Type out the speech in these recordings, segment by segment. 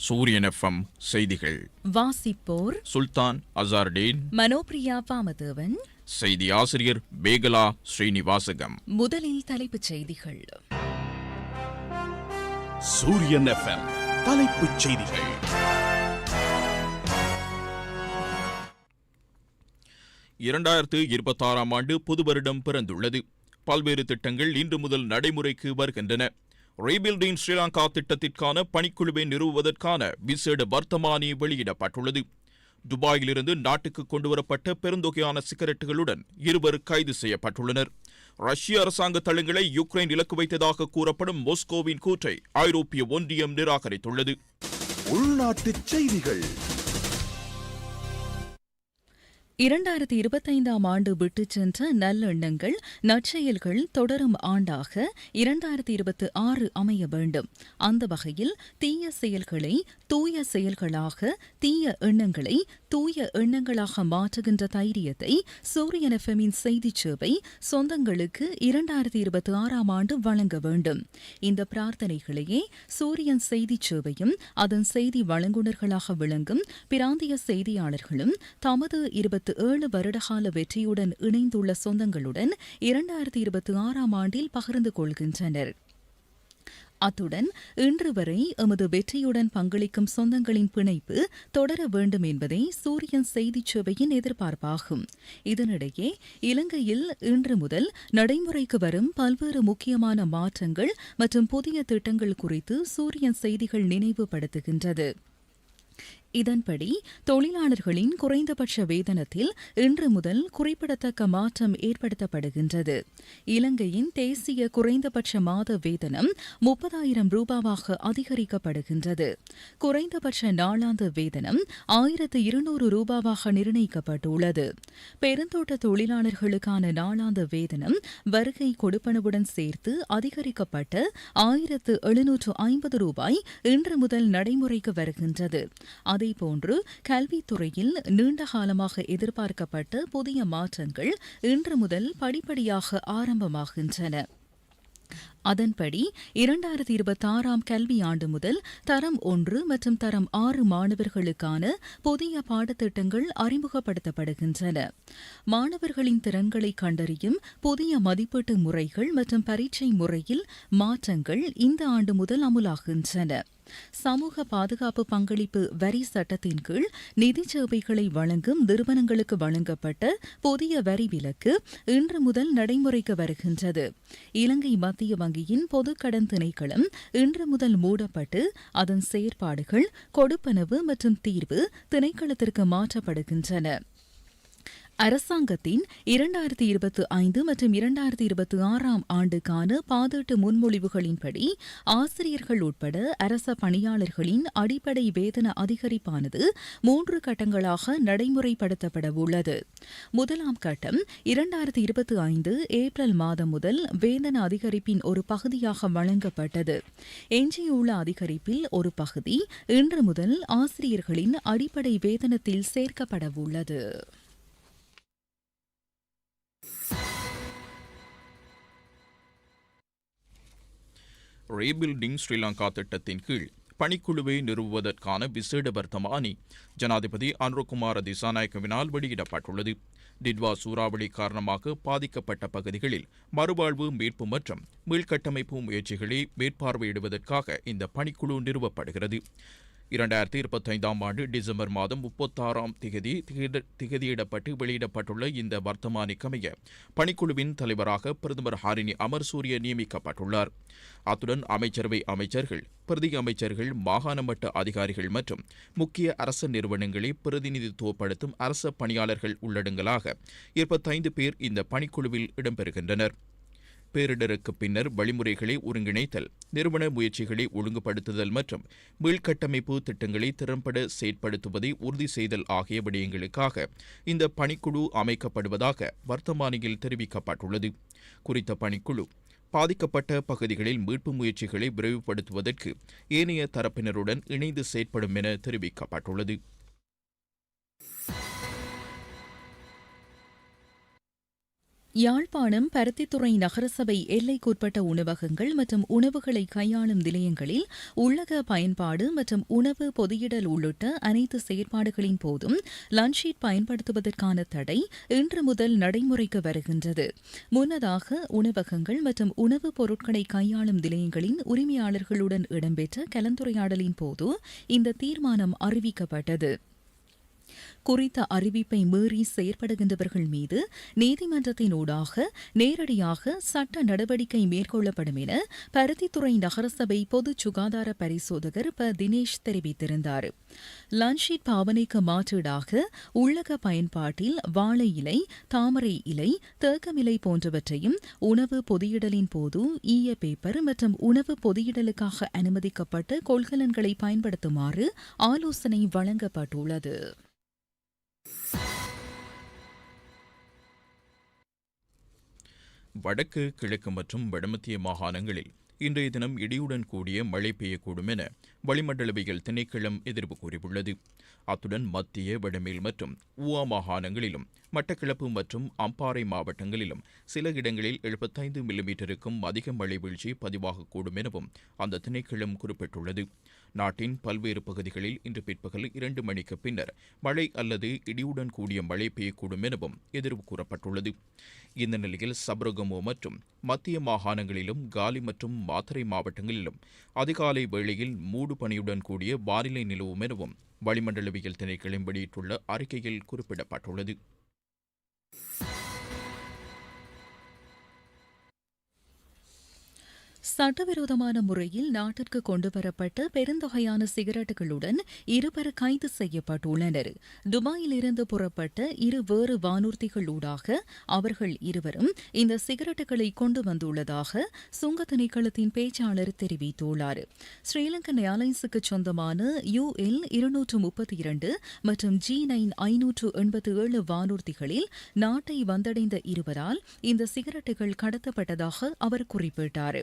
சூரியன் எஃப்எம் செய்திகள். வாசிப்போர் சுல்தான் அசார்டீன். மனோபிரியா வாமதேவன் செய்தி ஆசிரியர் பேகலா ஸ்ரீனிவாசகம். முதலில் தலைப்புச் செய்திகள். சூரியன் எஃப்எம் தலைப்புச் செய்திகள். இரண்டாயிரத்து இருபத்தாறாம் ஆண்டு புது வருடம் பிறந்துள்ளது. பல்வேறு திட்டங்கள் இன்று முதல் நடைமுறைக்கு வருகின்றன. ரீபில்டிங் ஸ்ரீலங்கா திட்டத்திற்கான பணிக்குழுவை நிறுவுவதற்கான விசேட வர்த்தமானி வெளியிடப்பட்டுள்ளது. துபாயிலிருந்து நாட்டுக்கு கொண்டுவரப்பட்ட பெருந்தொகையான சிகரெட்டுகளுடன் இருவர் கைது செய்யப்பட்டுள்ளனர். ரஷ்ய அரசாங்க தளங்களை யுக்ரைன் இலக்கு வைத்ததாக கூறப்படும் மோஸ்கோவின் கூற்றை ஐரோப்பிய ஒன்றியம் நிராகரித்துள்ளது. உள்நாட்டுச் செய்திகள். இரண்டாயிரத்தி இருபத்தைந்தாம் ஆண்டு விட்டுச் சென்ற நல்லெண்ணங்கள் நற்செயல்கள் தொடரும் ஆண்டாக இரண்டாயிரத்தி இருபத்தி ஆறு அமைய வேண்டும். அந்த வகையில் தீய செயல்களை தூய செயல்களாக தீய எண்ணங்களை தூய எண்ணங்களாக மாற்றுகின்ற தைரியத்தை சூரியன் எஃப்எம்மின் செய்திச் சேவை சொந்தங்களுக்கு இரண்டாயிரத்தி இருபத்தி ஆறாம் ஆண்டு வழங்க வேண்டும். இந்த பிரார்த்தனைகளையே சூரியன் செய்திச் சேவையும் அதன் செய்தி வழங்குனர்களாக விளங்கும் பிராந்திய செய்தியாளர்களும் தமது இருபத்தி ஏழு வருடகால வெற்றியுடன் இணைந்துள்ள சொந்தங்களுடன் இரண்டாயிரத்தி இருபத்தி ஆறாம் ஆண்டில் பகிர்ந்து கொள்கின்றனர். அத்துடன் இன்று வரை எமது வெற்றியுடன் பங்களிக்கும் சொந்தங்களின் பிணைப்பு தொடர வேண்டும் என்பதே சூரியன் செய்திச் சேவையின் எதிர்பார்ப்பாகும். இதனிடையே இலங்கையில் இன்று முதல் நடைமுறைக்கு வரும் பல்வேறு முக்கியமான மாற்றங்கள் மற்றும் புதிய திட்டங்கள் குறித்து சூரியன் செய்திகள் நினைவுபடுத்துகின்றது. இதன்படி தொழிலாளர்களின் குறைந்தபட்ச வேதனத்தில் இன்று முதல் குறிப்பிடத்தக்க மாற்றம் ஏற்படுத்தப்படுகின்றது. இலங்கையின் தேசிய குறைந்தபட்ச மாத வேதனம் முப்பதாயிரம் ரூபாவாக அதிகரிக்கப்படுகின்றது. குறைந்தபட்ச நாளாந்த வேதனம் ஆயிரத்து இருநூறு ரூபாவாக நிர்ணயிக்கப்பட்டுள்ளது. பெருந்தோட்ட தொழிலாளர்களுக்கான நாளாந்த வேதனம் வருகை கொடுப்பனவுடன் சேர்த்து அதிகரிக்கப்பட்ட ஆயிரத்து எழுநூற்று ஐம்பது ரூபாய் இன்று முதல் நடைமுறைக்கு வருகின்றது. அதேபோன்று கல்வித்துறையில் நீண்ட காலமாக எதிர்பார்க்கப்பட்ட புதிய மாற்றங்கள் இன்று முதல் படிப்படியாக ஆரம்பமாகின்றன. அதன்படி இரண்டாயிரத்தி இருபத்தி ஆறாம் கல்வியாண்டு முதல் தரம் ஒன்று மற்றும் தரம் ஆறு மாணவர்களுக்கான புதிய பாடத்திட்டங்கள் அறிமுகப்படுத்தப்படுகின்றன. மாணவர்களின் திறன்களை கண்டறியும் புதிய மதிப்பீட்டு முறைகள் மற்றும் பரீட்சை முறையில் மாற்றங்கள் இந்த ஆண்டு முதல் அமுலாகின்றன. சமூக பாதுகாப்பு பங்களிப்பு வரி சட்டத்தின் கீழ் நிதி சேவைகளை வழங்கும் நிறுவனங்களுக்கு வழங்கப்பட்ட புதிய வரி விலக்கு இன்று முதல் நடைமுறைக்கு வருகின்றது. இலங்கை மத்திய வங்கியின் பொதுக்கடன் திணைக்களம் இன்று முதல் மூடப்பட்டு அதன் செயற்பாடுகள் கொடுப்பனவு மற்றும் தீர்வு திணைக்களத்திற்கு மாற்றப்படுகின்றன. அரசாங்கத்தின் இரண்டாயிரத்தி இருபத்தி ஐந்து மற்றும் இரண்டாயிரத்தி இருபத்தி ஆறாம் ஆண்டுக்கான பாதீட்டு முன்மொழிவுகளின்படி ஆசிரியர்கள் உட்பட அரச பணியாளர்களின் அடிப்படை வேதன அதிகரிப்பானது மூன்று கட்டங்களாக நடைமுறைப்படுத்தப்பட உள்ளது முதலாம் கட்டம் இரண்டாயிரத்தி இருபத்தி ஐந்து ஏப்ரல் மாதம் முதல் வேதன அதிகரிப்பின் ஒரு பகுதியாக வழங்கப்பட்டது. எஞ்சியுள்ள அதிகரிப்பில் ஒரு பகுதி இன்று முதல் ஆசிரியர்களின் அடிப்படை வேதனத்தில் சேர்க்கப்பட உள்ளது ரீபில்டிங் ஸ்ரீலங்கா திட்டத்தின் கீழ் பணிக்குழுவை நிறுவுவதற்கான விசேட வர்த்தமானி ஜனாதிபதி அனுரகுமார திசாநாயக்கவினால் வெளியிடப்பட்டுள்ளது. டிட்வா சூறாவளி காரணமாக பாதிக்கப்பட்ட பகுதிகளில் மறுவாழ்வு மீட்பு மற்றும் மீள்கட்டமைப்பு முயற்சிகளை மேற்பார்வையிடுவதற்காக இந்த பணிக்குழு நிறுவப்படுகிறது. இரண்டாயிரத்தி இருபத்தைந்தாம் ஆண்டு டிசம்பர் மாதம் முப்பத்தாறாம் திகதி திகதியிடப்பட்டு வெளியிடப்பட்டுள்ள இந்த வர்த்தமானிக்கமைய பணிக்குழுவின் தலைவராக பிரதமர் ஹாரினி அமர்சூரிய நியமிக்கப்பட்டுள்ளார். அத்துடன் அமைச்சரவை அமைச்சர்கள் பிரதி அமைச்சர்கள் மாகாண மட்ட அதிகாரிகள் மற்றும் முக்கிய அரச நிறுவனங்களை பிரதிநிதித்துவப்படுத்தும் அரச பணியாளர்கள் உள்ளடங்கலாக இருபத்தைந்து பேர் இந்த பணிக்குழுவில் இடம்பெறுகின்றனர். பேரிடருக்கு பின்னர் வழிமுறைகளை ஒருங்கிணைத்தல் நிறுவன முயற்சிகளை ஒழுங்குபடுத்துதல் மற்றும் மீள்கட்டமைப்பு திட்டங்களை திறம்பட செயற்படுத்துவதை உறுதி செய்தல் ஆகிய விடயங்களுக்காக இந்த பணிக்குழு அமைக்கப்படுவதாக வர்த்தமானியில் தெரிவிக்கப்பட்டுள்ளது. குறித்த பணிக்குழு பாதிக்கப்பட்ட பகுதிகளில் மீட்பு முயற்சிகளை விரைவுபடுத்துவதற்கு ஏனைய தரப்பினருடன் இணைந்து செயற்படும் என தெரிவிக்கப்பட்டுள்ளது. யாழ்ப்பாணம் பருத்தித்துறை நகரசபை எல்லைக்குட்பட்ட உணவகங்கள் மற்றும் உணவுகளை கையாளும் நிலையங்களில் உள்ளக பயன்பாடு மற்றும் உணவு பொதியிடல் உள்ளிட்ட அனைத்து செயற்பாடுகளின் போதும் லன்ஷீட் பயன்படுத்துவதற்கான தடை இன்று முதல் நடைமுறைக்கு வருகின்றது. முன்னதாக உணவகங்கள் மற்றும் உணவுப் பொருட்களை கையாளும் நிலையங்களின் உரிமையாளர்களுடன் இடம்பெற்ற கலந்துரையாடலின் போது இந்த தீர்மானம் அறிவிக்கப்பட்டது. குறித்த அறிவிப்பை மீறி செயற்படுகின்றவர்கள் மீது நீதிமன்றத்தினூடாக நேரடியாக சட்ட நடவடிக்கை மேற்கொள்ளப்படும் என பருத்தித்துறை நகரசபை பொது சுகாதார பரிசோதகர் ப. தினேஷ் தெரிவித்திருந்தார். லன்ஷீட் பாவனைக்கு மாற்றீடாக உள்ளக பயன்பாட்டில் வாழை இலை தாமரை இலை தேக்கமிலை போன்றவற்றையும் உணவு பொதியிடலின் போது ஈய பேப்பர் மற்றும் உணவு பொதியிடலுக்காக அனுமதிக்கப்பட்ட கொள்கலன்களை பயன்படுத்துமாறு ஆலோசனை வழங்கப்பட்டுள்ளது. வடக்கு கிழக்கு மற்றும் வடமத்திய மாகாணங்களில் இன்றைய தினம் இடியுடன் கூடிய மழை பெய்யக்கூடும் என வளிமண்டலவியல் திணைக்களம் எதிர்ப்பு கூறியுள்ளது. அத்துடன் மத்திய வடமேல் மற்றும் ஊவா மாகாணங்களிலும் மட்டக்களப்பு மற்றும் அம்பாறை மாவட்டங்களிலும் சில இடங்களில் எழுபத்தைந்து மில்லிமீட்டருக்கும் அதிக மழை வீழ்ச்சி பதிவாகக்கூடும் எனவும் அந்த திணைக்களம் குறிப்பிட்டுள்ளது. நாட்டின் பல்வேறு பகுதிகளில் இன்று பிற்பகல் இரண்டு மணிக்கு பின்னர் மழை அல்லது இடியுடன் கூடிய மழை பெய்யக்கூடும் எனவும் எதிர்வு கூறப்பட்டுள்ளது. இந்த நிலையில் சபரகமோ மற்றும் மத்திய மாகாணங்களிலும் காலி மற்றும் மாத்தறை மாவட்டங்களிலும் அதிகாலை வேளையில் மூடு பனியுடன் கூடிய வானிலை நிலவும் எனவும் வளிமண்டலவியல் திணைக்களம் வெளியிட்டுள்ள அறிக்கையில் குறிப்பிடப்பட்டுள்ளது. சட்டவிரோதமான முறையில் நாட்டிற்கு கொண்டுவரப்பட்ட பெருந்தொகையான சிகரெட்டுகளுடன் இருவர் கைது செய்யப்பட்டுள்ளனர். துபாயிலிருந்து புறப்பட்ட இரு வேறு வானூர்திகளூடாக அவர்கள் இருவரும் இந்த சிகரெட்டுகளை கொண்டு வந்துள்ளதாக சுங்க திணைக்களத்தின் பேச்சாளர் தெரிவித்துள்ளார். ஸ்ரீலங்கன் ஏர்லைன்ஸுக்கு சொந்தமான யுஎல் இருநூற்று முப்பத்தி இரண்டு மற்றும் ஜி நைன் ஐநூற்று எண்பத்தி ஏழு வானூர்திகளில் நாட்டை வந்தடைந்த இருவரால் இந்த சிகரெட்டுகள் கடத்தப்பட்டதாக அவர் குறிப்பிட்டார்.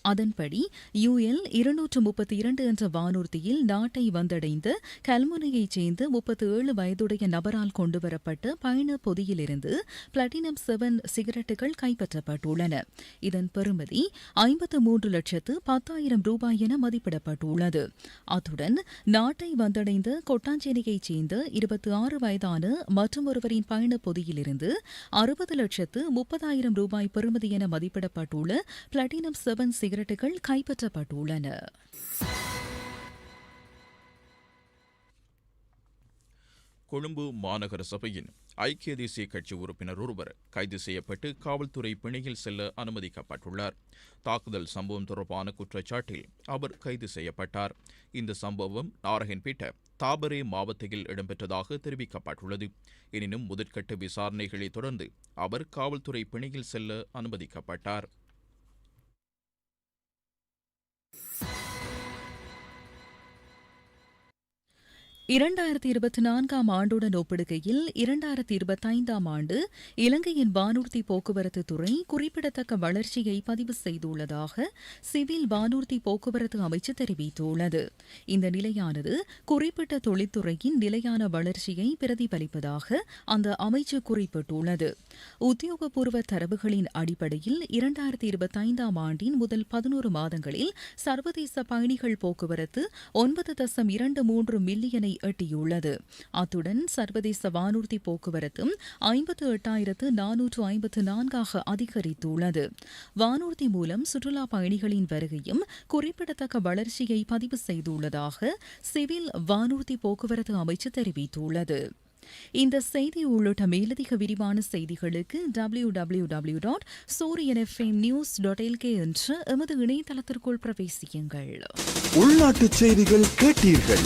அதன்படி யுஎல் இருநூற்று முப்பத்தி இரண்டு என்ற வானூர்தியில் நாட்டை வந்தடைந்த கல்முனையைச் சேர்ந்த முப்பத்தி ஏழு வயதுடைய நபரால் கொண்டுவரப்பட்ட பயண பொதியிலிருந்து பிளாட்டினம் செவன் சிகரெட்டுகள் கைப்பற்றப்பட்டுள்ளன. இதன் பெறுமதி ஐம்பத்து மூன்று லட்சத்து பத்தாயிரம் ரூபாய் என மதிப்பிடப்பட்டுள்ளது. அத்துடன் நாட்டை வந்தடைந்த கொட்டாஞ்சேரியைச் சேர்ந்த இருபத்தி ஆறு வயதான மற்றொருவரின் பயண பொதியிலிருந்து அறுபது லட்சத்து முப்பதாயிரம் ரூபாய் பெறுமதி என மதிப்பிடப்பட்டுள்ள பிளாட்டினம் செவன் சிகரெட்டுகள் கைப்பற்றப்பட்டுள்ளன. கொழும்பு மாநகர சபையின் ஐக்கிய தேசிய கட்சி உறுப்பினர் ஒருவர் கைது செய்யப்பட்டு காவல்துறை பிணையில் செல்ல அனுமதிக்கப்பட்டுள்ளார். தாக்குதல் சம்பவம் தொடர்பான குற்றச்சாட்டில் அவர் கைது செய்யப்பட்டார். இந்த சம்பவம் நாரகன்பேட்டை தாபரே மாவட்டத்தில் இடம்பெற்றதாக தெரிவிக்கப்பட்டுள்ளது. எனினும் முதற்கட்ட விசாரணைகளை தொடர்ந்து அவர் காவல்துறை பிணையில் செல்ல அனுமதிக்கப்பட்டார். இரண்டாயிரத்தி இருபத்தி நான்காம் ஆண்டுடன் ஒப்பிடுகையில் இரண்டாயிரத்தி இருபத்தைந்தாம் ஆண்டு இலங்கையின் வானூர்தி போக்குவரத்து துறை குறிப்பிடத்தக்க வளர்ச்சியை பதிவு செய்துள்ளதாக சிவில் வானூர்தி போக்குவரத்து அமைச்சு தெரிவித்துள்ளது. இந்த நிலையானது குறிப்பிட்ட தொழில்துறையின் நிலையான வளர்ச்சியை பிரதிபலிப்பதாக அந்த அமைச்சு குறிப்பிட்டுள்ளது. உத்தியோகபூர்வ தரவுகளின் அடிப்படையில் இரண்டாயிரத்தி இருபத்தைந்தாம் ஆண்டின் முதல் பதினோரு மாதங்களில் சர்வதேச பயணிகள் போக்குவரத்து ஒன்பது தசம் இரண்டு மூன்று மில்லியனை எட்டியுள்ளது. அத்துடன் சர்வதேச வானூர்தி போக்குவரத்தும் ஐம்பத்து எட்டாயிரத்து நானூற்று ஐம்பத்து நான்காக அதிகரித்துள்ளது. வானூர்தி மூலம் சுற்றுலா பயணிகளின் வருகையும் குறிப்பிடத்தக்க வளர்ச்சியை பதிவு செய்துள்ளதாக சிவில் வானூர்தி போக்குவரத்து அமைச்சு தெரிவித்துள்ளது. இந்த செய்தி உள்ளிட்ட மேலதிக விரிவான செய்திகளுக்கு W W W dot Sooriyan FM news dot LK என்ற எமது இணையதளத்திற்குள் பிரவேசியுங்கள். உள்நாட்டு செய்திகள் கேட்டீர்கள்.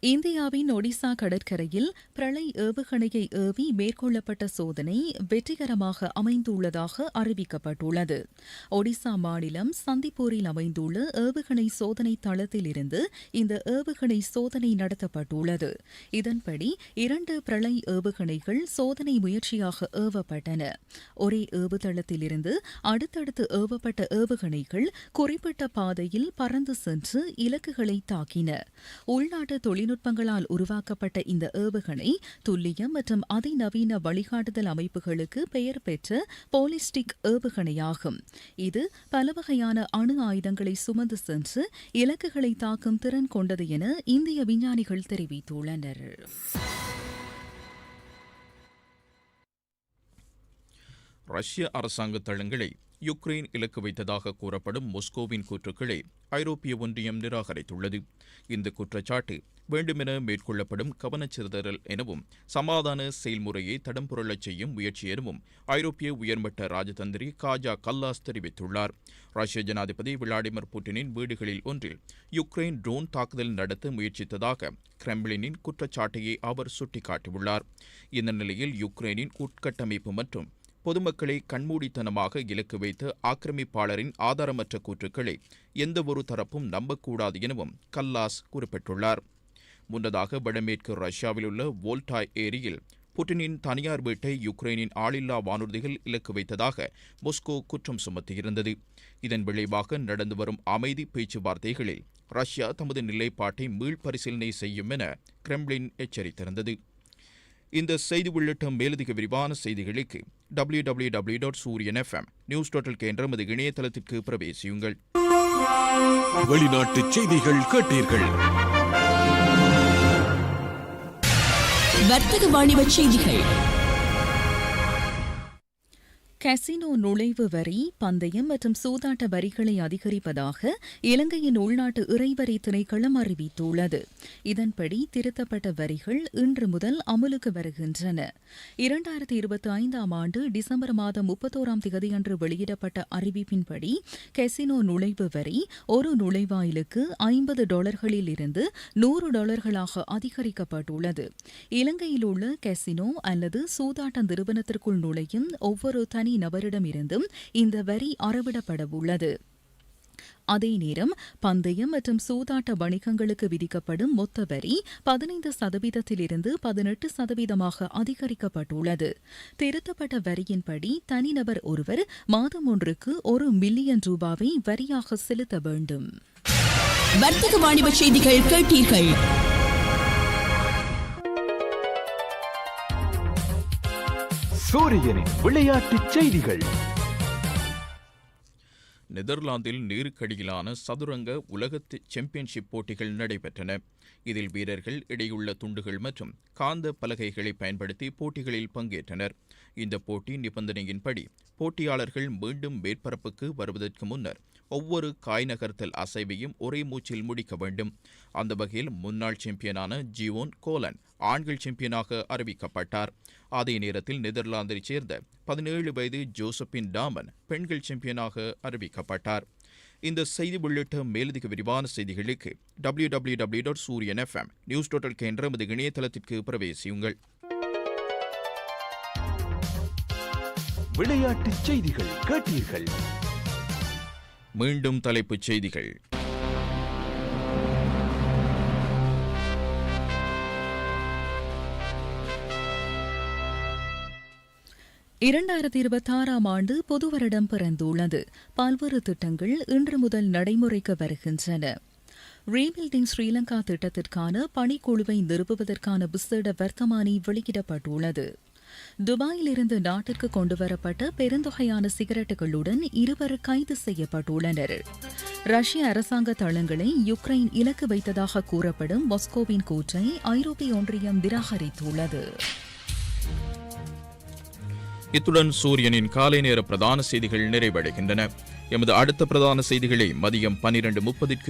இந்தியாவின் ஒடிசா கடற்கரையில் பிரளய் ஏவுகணையை ஏவி மேற்கொள்ளப்பட்ட சோதனை வெற்றிகரமாக அமைந்துள்ளதாக அறிவிக்கப்பட்டுள்ளது. ஒடிசா மாநிலம் சந்திப்பூரில் அமைந்துள்ள ஏவுகணை சோதனை தளத்திலிருந்து இந்த ஏவுகணை சோதனை நடத்தப்பட்டுள்ளது. இதன்படி இரண்டு பிரளய் ஏவுகணைகள் சோதனை முயற்சியாக ஏவப்பட்டன. ஒரே ஏவுதளத்திலிருந்து அடுத்தடுத்து ஏவப்பட்ட ஏவுகணைகள் குறிப்பிட்ட பாதையில் பறந்து சென்று இலக்குகளை தாக்கின. உள்நாட்டு தொழில் தொழில்நுட்பங்களால் உருவாக்கப்பட்ட இந்த ஏவுகணை துல்லியம் மற்றும் அதிநவீன வழிகாட்டுதல் அமைப்புகளுக்கு பெயர் பெற்ற போலிஸ்டிக் ஏவுகணையாகும். இது பல வகையான அணு ஆயுதங்களை சுமந்து சென்று இலக்குகளை தாக்கும் திறன் கொண்டது என இந்திய விஞ்ஞானிகள் தெரிவித்துள்ளனர். ரஷ்ய அரசாங்க தளங்களை யுக்ரைன் இலக்கு வைத்ததாக கூறப்படும் மொஸ்கோவின் கூற்றுக்களை ஐரோப்பிய ஒன்றியம் நிராகரித்துள்ளது. இந்த குற்றச்சாட்டு வேண்டுமென மேற்கொள்ளப்படும் கவனச்சிதறல் எனவும் சமாதான செயல்முறையை தடம் புரளச் செய்யும் முயற்சி எனவும் ஐரோப்பிய உயர்மட்ட ராஜதந்திரி காஜா கல்லாஸ் தெரிவித்துள்ளார். ரஷ்ய ஜனாதிபதி விளாடிமிர் புட்டினின் வீடுகளில் ஒன்றில் யுக்ரைன் ட்ரோன் தாக்குதல் நடத்த முயற்சித்ததாக கிரெம்ளினின் குற்றச்சாட்டையை அவர் சுட்டிக்காட்டியுள்ளார். இந்த நிலையில் யுக்ரைனின் உட்கட்டமைப்பு மற்றும் பொதுமக்களை கண்மூடித்தனமாக இலக்கு வைத்து ஆக்கிரமிப்பாளரின் ஆதாரமற்ற கூற்றுக்களை எந்தவொரு தரப்பும் நம்பக்கூடாது எனவும் கல்லாஸ் குறிப்பிட்டுள்ளார். முன்னதாக வடமேற்கு ரஷ்யாவில் உள்ள வோல்டாய் ஏரியில் புட்டினின் தனியார் வீட்டை யுக்ரைனின் ஆளில்லா வானூர்திகள் இலக்கு வைத்ததாக மொஸ்கோ குற்றம் சுமத்தியிருந்தது. இதன் விளைவாக நடந்து வரும் அமைதி பேச்சுவார்த்தைகளில் ரஷ்யா தமது நிலைப்பாட்டை மீள்பரிசீலனை செய்யும் என கிரெம்ளின் எச்சரித்திருந்தது. இந்த செய்தி உள்ளிட்ட மேலதிக விரிவான செய்திகளுக்கு W W W dot Sooriyan FM news total என்ற நமது இணையதளத்திற்கு பிரவேசியுங்கள். வெளிநாட்டு செய்திகள் கேட்டீர்கள். வர்த்தக வாணிப செய்திகள். கசினோ நுழைவு வரி பந்தயம் மற்றும் சூதாட்ட வரிகளை அதிகரிப்பதாக இலங்கையின் உள்நாட்டு இறைவரி திணைக்களம் அறிவித்துள்ளது. இதன்படி திருத்தப்பட்ட வரிகள் இன்று முதல் அமலுக்கு வருகின்றன. இரண்டாயிரத்தி இருபத்தி ஐந்தாம் ஆண்டு டிசம்பர் மாதம் முப்பத்தோராம் தேதியன்று வெளியிடப்பட்ட அறிவிப்பின்படி கசினோ நுழைவு வரி ஒரு நுழைவாயிலுக்கு ஐம்பது டாலர்களில் இருந்து நூறு டாலர்களாக அதிகரிக்கப்பட்டுள்ளது. இலங்கையில் உள்ள கசினோ அல்லது சூதாட்ட நிறுவனத்திற்குள் நுழையும் ஒவ்வொரு தனி தனிநபரிடமிருந்தும் இந்த வரி அறவிடப்படவுள்ளது. அதே நேரம் பந்தயம் மற்றும் சூதாட்ட வணிகங்களுக்கு விதிக்கப்படும் மொத்த வரி பதினைந்து சதவீதத்திலிருந்து பதினெட்டு சதவீதமாக அதிகரிக்கப்பட்டுள்ளது. திருத்தப்பட்ட வரியின்படி தனிநபர் ஒருவர் மாதம் ஒன்றுக்கு ஒரு மில்லியன் ரூபாவை வரியாக செலுத்த வேண்டும். வர்த்தக வாணிப செய்திகள் கேட்டீர்கள். சூரியனின் விளையாட்டு செய்திகள். நெதர்லாந்தில் நீருக்கடியிலான சதுரங்க உலக சாம்பியன்ஷிப் போட்டிகள் நடைபெற்றன. இதில் வீரர்கள் இடையுள்ள துண்டுகள் மற்றும் காந்த பலகைகளை பயன்படுத்தி போட்டிகளில் பங்கேற்றனர். இந்த போட்டி நிபந்தனையின்படி போட்டியாளர்கள் மீண்டும் மேற்பரப்புக்கு வருவதற்கு முன்னர் ஒவ்வொரு காய் நகர்த்தல் அசைவையும் ஒரே மூச்சில் முடிக்க வேண்டும். அந்த வகையில் முன்னாள் சாம்பியனான ஜிவோன் கோலன் ஆண்கள் சாம்பியனாக அறிவிக்கப்பட்டார். அதே நேரத்தில் நெதர்லாந்தைச் சேர்ந்த பதினேழு வயது ஜோசப்பின் டாமன் பெண்கள் சாம்பியனாக அறிவிக்கப்பட்டார். இந்த செய்தி உள்ளிட்ட மேலதிக விரிவான செய்திகளுக்கு W W W dot Sooriyan FM news total என்ற எமது இணையதளத்திற்கு பிரவேசியுங்கள். விளையாட்டு செய்திகள் கேட்டீர்கள். மீண்டும் தலைப்புச் செய்திகள். இரண்டாயிரத்தி இருபத்தாறாம் ஆண்டு பொது வருடம் பிறந்துள்ளது. பல்வேறு திட்டங்கள் இன்று முதல் நடைமுறைக்கு வருகின்றன. ரீபில்டிங் ஸ்ரீலங்கா திட்டத்திற்கான பணிக்குழுவை நிறுவுவதற்கான விசேட வர்த்தமானி வெளியிடப்பட்டுள்ளது. துபாயிலிருந்து நாட்டிற்கு கொண்டுவரப்பட்ட பெருந்தொகையான சிகரெட்டுகளுடன் இருவர் கைது செய்யப்பட்டுள்ளனர். ரஷ்ய அரசாங்க தளங்களை யுக்ரைன் இலக்கு வைத்ததாக கூறப்படும் மாஸ்கோவின் கூற்றை ஐரோப்பிய ஒன்றியம் நிராகரித்துள்ளது. இத்துடன் சூரியனின் காலை நேர பிரதான செய்திகள் நிறைவடைகின்றன. எமது அடுத்த பிரதான செய்திகளை மதியம் பனிரெண்டு முப்பதிற்கு